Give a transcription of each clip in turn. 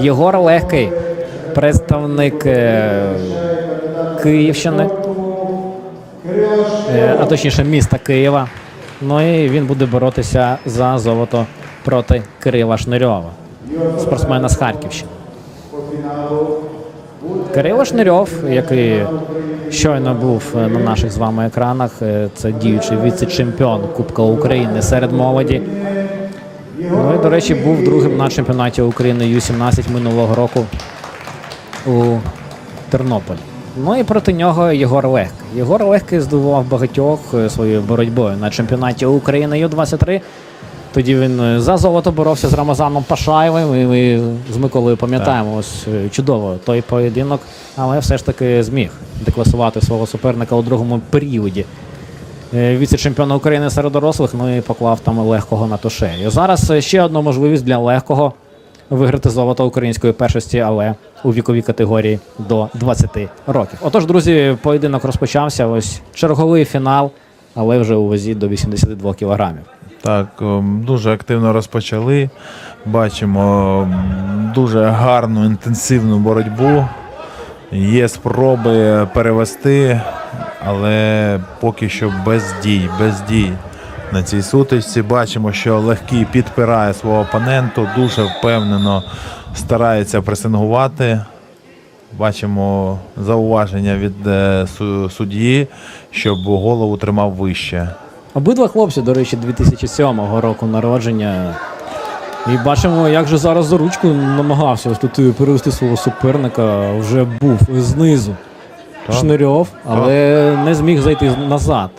Єгор Легкий, представник е, Київщини, е, а точніше міста Києва. Ну і він буде боротися за золото проти Кирила Шнирьова, спортсмена з Харківщини. Кирило Шнирьов, який щойно був е, на наших з вами екранах, це діючий віце-чемпіон Кубка України серед молоді. Ну і, до речі, був другим на чемпіонаті України Ю-17 минулого року у Тернополі. Ну і проти нього Єгор Легкий. Єгор Легкий здивував багатьох е, своєю боротьбою на чемпіонаті України Ю-23. Тоді він е, за золото боровся з Рамазаном Пашаєвим. І ми з Миколою пам'ятаємо ось е, чудово той поєдинок, але все ж таки зміг декласувати свого суперника у другому періоді. Е, Віце-чемпіона України серед дорослих, ну і поклав там легкого на ту шею. Зараз е, ще одна можливість для легкого виграти золото української першості, але у віковій категорії до 20 років. Отож, друзі, поєдинок розпочався. Ось черговий фінал, але вже у вазі до 82 кілограмів. Так, дуже активно розпочали. Бачимо дуже гарну інтенсивну боротьбу. Є спроби перевести, але поки що без дій, без дій на цій сутичці. Бачимо, що легкий підпирає свого опоненту, дуже впевнено старається пресингувати. Бачимо зауваження від е, судді, щоб голову тримав вище. Обидва хлопці, до речі, 2007 року народження. І бачимо, як же зараз за ручку намагався тут перевести свого суперника. Вже був знизу Так. Шнирьов, але не зміг зайти назад.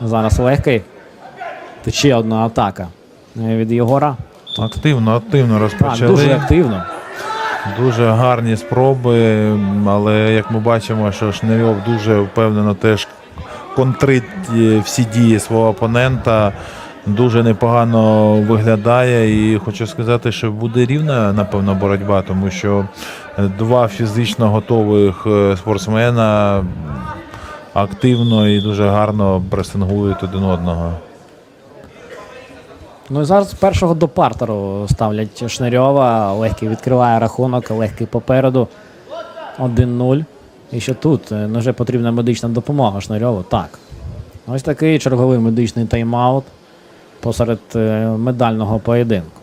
Зараз легкий. Тече одна атака е, від Єгора. Активно, активно Так, дуже активно. Дуже гарні спроби, але як ми бачимо, що Шнирьов дуже впевнено теж контрить е, всі дії свого опонента. Дуже непогано виглядає, і хочу сказати, що буде рівна, напевно, боротьба, тому що два фізично готових е, спортсмена активно і дуже гарно пресингують один одного. Ну і зараз першого до партеру ставлять Шнирьова. Легкий відкриває рахунок, легкий попереду. 1-0. І що тут? Е, Ну, вже потрібна медична допомога Шнирьову. Так. Ось такий черговий медичний тайм-аут посеред е, медального поєдинку.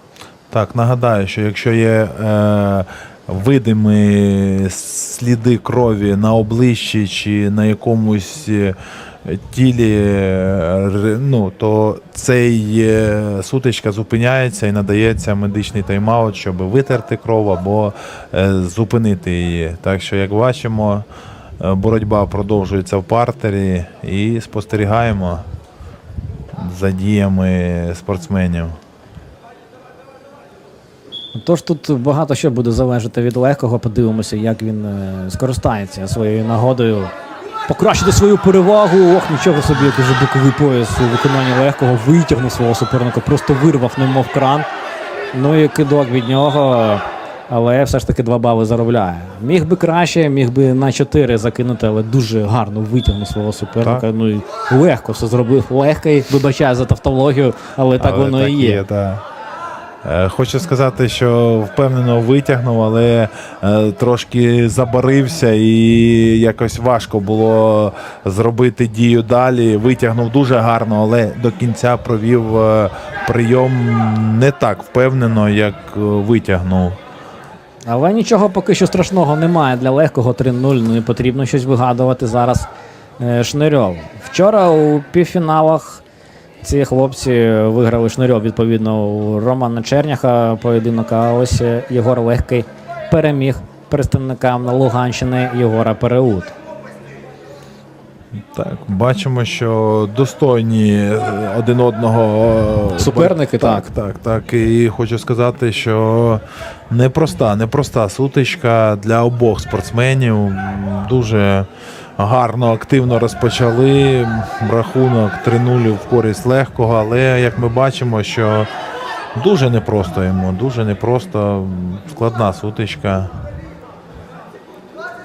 Так, нагадаю, що якщо є е, видимі сліди крові на обличчі чи на якомусь е, тілі, е, ну, то цей сутичка зупиняється і надається медичний тайм-аут, щоб витерти кров або е, зупинити її. Так що, як бачимо, боротьба продовжується в партері і спостерігаємо за діями спортсменів. Тож тут багато що буде залежати від легкого. Подивимося, як він е, скористається своєю нагодою. Покращити свою перевагу. Ох, нічого собі, як уже боковий пояс у виконанні легкого витягнув свого суперника, просто вирвав, немов кран. Ну і кидок від нього. Але все ж таки два бали заробляє. Міг би краще, міг би на 4 закинути, але дуже гарно витягнув свого суперника. Так. Ну і легко все зробив. Легкий, вибачаю за тавтологію, але так Але воно так і є. та. Е, Хочу сказати, що впевнено витягнув, але е, трошки забарився і якось важко було зробити дію далі. Витягнув дуже гарно, але до кінця провів е, прийом не так впевнено, як витягнув. Але нічого поки що страшного немає для легкого 3-0. Ну і потрібно щось вигадувати зараз Шнирьов. Вчора у півфіналах ці хлопці виграли Шнирьов відповідно у Романа Черняха поєдинок, а ось е, Єгор Легкий переміг представникам Луганщини Єгора Переут. Так, бачимо, що достойні е, один одного е, Суперники, так, так, так. І хочу сказати, що непроста, непроста сутичка для обох спортсменів. Дуже гарно, активно розпочали. Рахунок 3-0 в користь легкого, але як ми бачимо, що дуже непросто йому, дуже непросто, складна сутичка.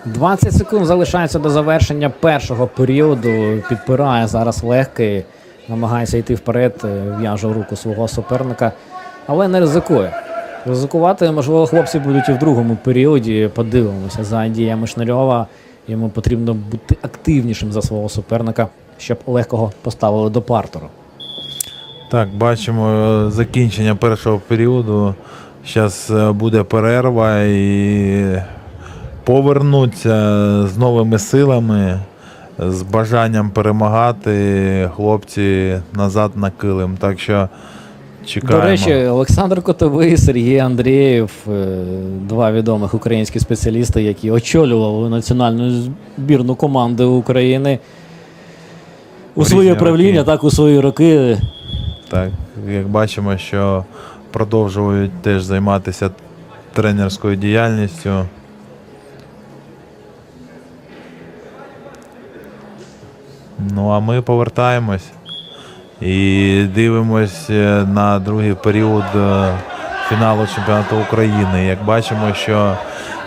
20 секунд залишається до завершення першого періоду. Підпирає зараз легкий, намагається йти вперед, е, в'яже руку свого суперника, але не ризикує. Ризикувати, можливо, хлопці будуть і в другому періоді. Подивимося за діями Шнарьова. Йому потрібно бути активнішим за свого суперника, щоб легкого поставили до партеру. Так, бачимо е, закінчення першого періоду. Зараз буде перерва і повернуться з новими силами, з бажанням перемагати хлопці назад на килим. Так що чекаємо. До речі, Олександр Котовий, Сергій Андрієв, е, два відомих українські спеціалісти, які очолювали національну збірну команди України у своє правління, роки. так у свої роки. Так, як бачимо, що продовжують теж займатися тренерською діяльністю. Ну, а ми повертаємось і дивимось е, на другий період е, фіналу чемпіонату України. Як бачимо, що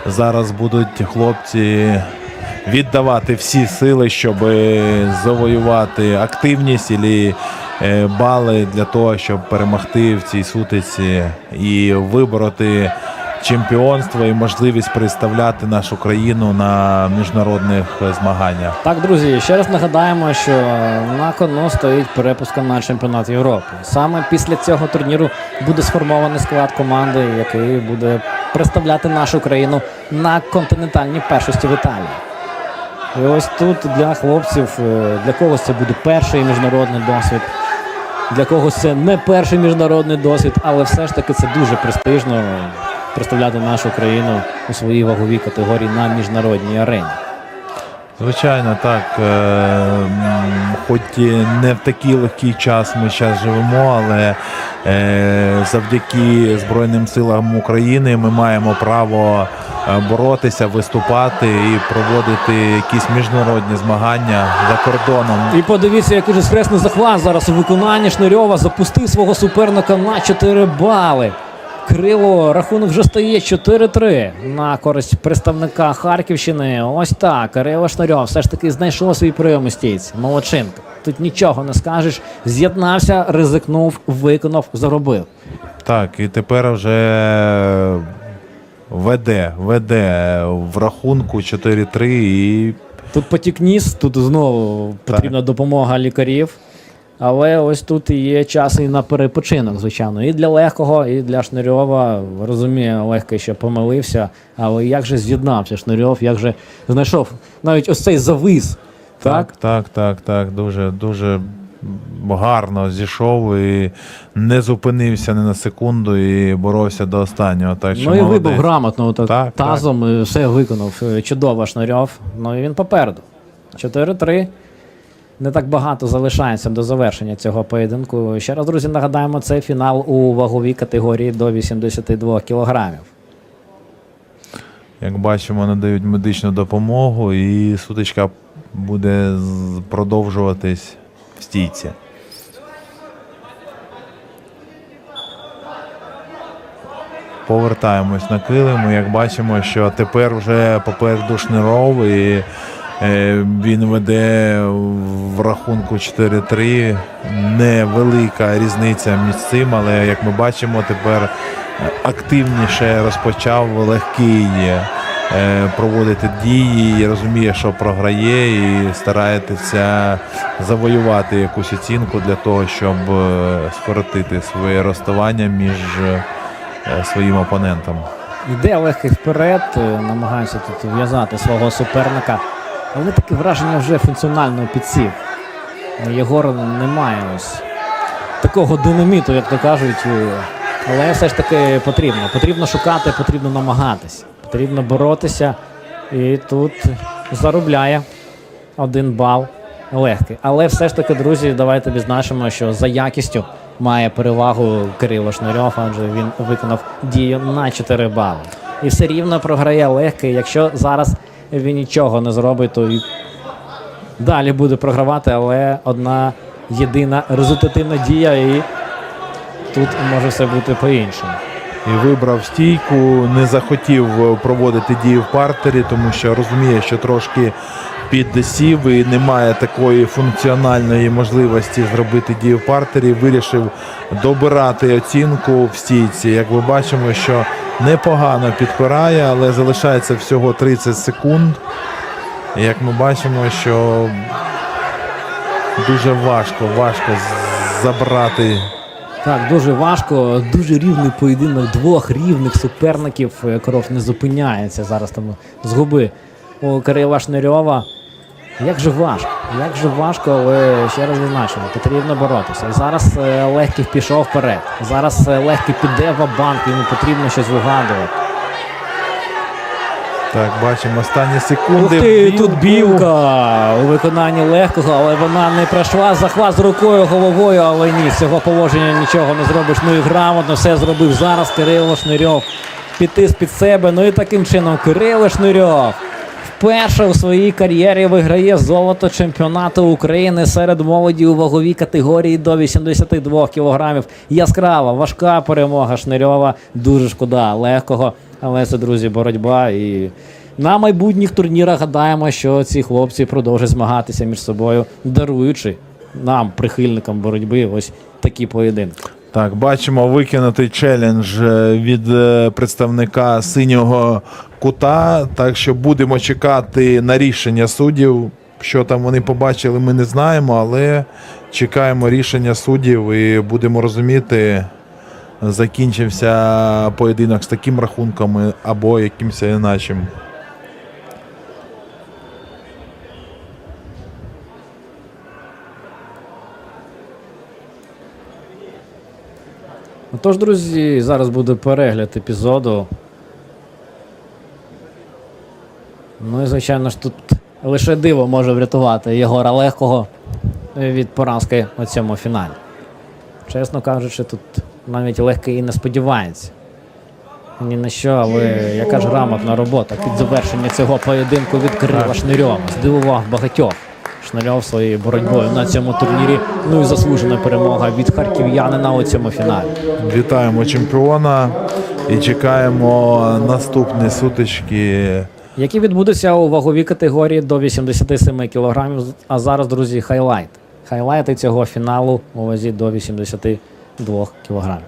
зараз будуть хлопці віддавати всі сили, щоб завоювати активність і бали для того, щоб перемогти в цій сутиці і вибороти чемпіонство і можливість представляти нашу країну на міжнародних е, змаганнях. Так, друзі, ще раз нагадаємо, що на кону стоїть перепуска на чемпіонат Європи. Саме після цього турніру буде сформований склад команди, який буде представляти нашу країну на континентальній першості в Італії. І ось тут для хлопців, е, для когось це буде перший міжнародний досвід, для когось це не перший міжнародний досвід, але все ж таки це дуже престижно представляти нашу країну у своїй ваговій категорії на міжнародній арені. Звичайно, так. е, Хоч і не в такий легкий час ми зараз живемо, але е, завдяки Збройним силам України ми маємо право е, боротися, виступати і проводити якісь міжнародні змагання за кордоном. І подивіться, який же скресний захват зараз у виконанні Шнирьова запустив свого суперника на 4 бали. Крило рахунок вже стає 4-3 на користь представника Харківщини. Ось так. Кирило Шнарьов все ж таки знайшов свій прийом у стійці. Молодчинка. Тут нічого не скажеш. З'єднався, ризикнув, виконав, заробив. Так, і тепер вже веде, веде в рахунку 4-3 і Тут потік ніс, тут знову потрібна допомога лікарів. Але ось тут і є час і на перепочинок, звичайно. І для легкого, і для Шнирьова. Розуміє, легкий ще помилився. Але як же з'єднався Шнирьов, як же знайшов навіть ось цей завис. Так? Так, так, так, так. Дуже, дуже гарно зійшов і не зупинився ні на секунду і боровся до останнього. Так, що Ну і молодець. вибив грамотно так, Так, тазом, і все виконав. Е, Чудово Шнирьов. Ну і він попереду. 4-3. Не так багато залишається до завершення цього поєдинку. Ще раз, друзі, нагадаємо, це фінал у ваговій категорії до 82 кілограмів. Як бачимо, надають медичну допомогу, і сутичка буде продовжуватись в стійці. Повертаємось на килим. Як бачимо, що тепер вже попереду Шниров, і він веде в рахунку 4-3. Невелика різниця між цим, але як ми бачимо, тепер активніше розпочав легкий е, проводити дії, і розуміє, що програє, і старається завоювати якусь оцінку для того, щоб е, скоротити своє розставання між е, своїм опонентом. Йде легкий вперед, е, намагається тут в'язати свого суперника. Але таке враження вже функціонально підсів. Єгор немає ось такого динаміту, як то кажуть. Але все ж таки потрібно. Потрібно шукати, потрібно намагатись. Потрібно боротися. І тут заробляє один бал легкий. Але все ж таки, друзі, давайте відзначимо, що за якістю має перевагу Кирило Шнарьов, адже він виконав дію на 4 бали. І все рівно програє легкий. Якщо зараз він нічого не зробить, то і далі буде програвати, але одна єдина результативна дія, і тут може все бути по-іншому. І вибрав стійку, не захотів проводити дії в партері, тому що розуміє, що трошки підсів і немає такої функціональної можливості зробити дію партері. Вирішив добирати оцінку в стійці. Як ми бачимо, що непогано підпирає, але залишається всього 30 секунд. І Як ми бачимо, що дуже важко, важко забрати. Так, дуже важко, дуже рівний поєдинок двох рівних суперників. Е, Кров не зупиняється зараз там з губи у Кирила Шнирьова. Як же важко, як же важко, але ще раз зазначимо, потрібно боротися. Зараз е, легкий пішов вперед. Зараз е, легкий піде в банк, йому потрібно щось вигадувати. Так, бачимо останні Ух секунди. ти, Білку. тут білка у виконанні легкого, але вона не пройшла захват з рукою, головою, але ні, з цього положення нічого не зробиш. Ну і грамотно все зробив зараз Кирило Шнирьов. Піти з-під себе. Ну і таким чином Кирило Шнирьов вперше у своїй кар'єрі виграє золото чемпіонату України серед молоді у ваговій категорії до 82 кілограмів. Яскрава, важка перемога Шнирьова. Дуже шкода легкого. Але це, друзі, боротьба. І на майбутніх турнірах гадаємо, що ці хлопці продовжать змагатися між собою, даруючи нам, прихильникам боротьби, ось такі поєдинки. Так, бачимо викинутий челендж е, від е, представника синього кута. Так що будемо чекати на рішення суддів. Що там вони побачили, ми не знаємо, але чекаємо рішення суддів і будемо розуміти, закінчився поєдинок з таким рахунком або якимось іначим. Тож, друзі, зараз буде перегляд епізоду. Ну і звичайно ж тут лише диво може врятувати Єгора Легкого від поразки у цьому фіналі. Чесно кажучи, тут навіть легкий і не сподівається. Ні на що, але яка ж грамотна робота під завершення цього поєдинку від Кирила Шнирьова. Здивував багатьох. Шнирьов своєю боротьбою на цьому турнірі. Ну і заслужена перемога від харків'янина у цьому фіналі. Вітаємо чемпіона і чекаємо наступні сутички. які відбудуться у ваговій категорії до 87 кг. А зараз, друзі, хайлайт. Хайлайти цього фіналу у вазі до 82 кг.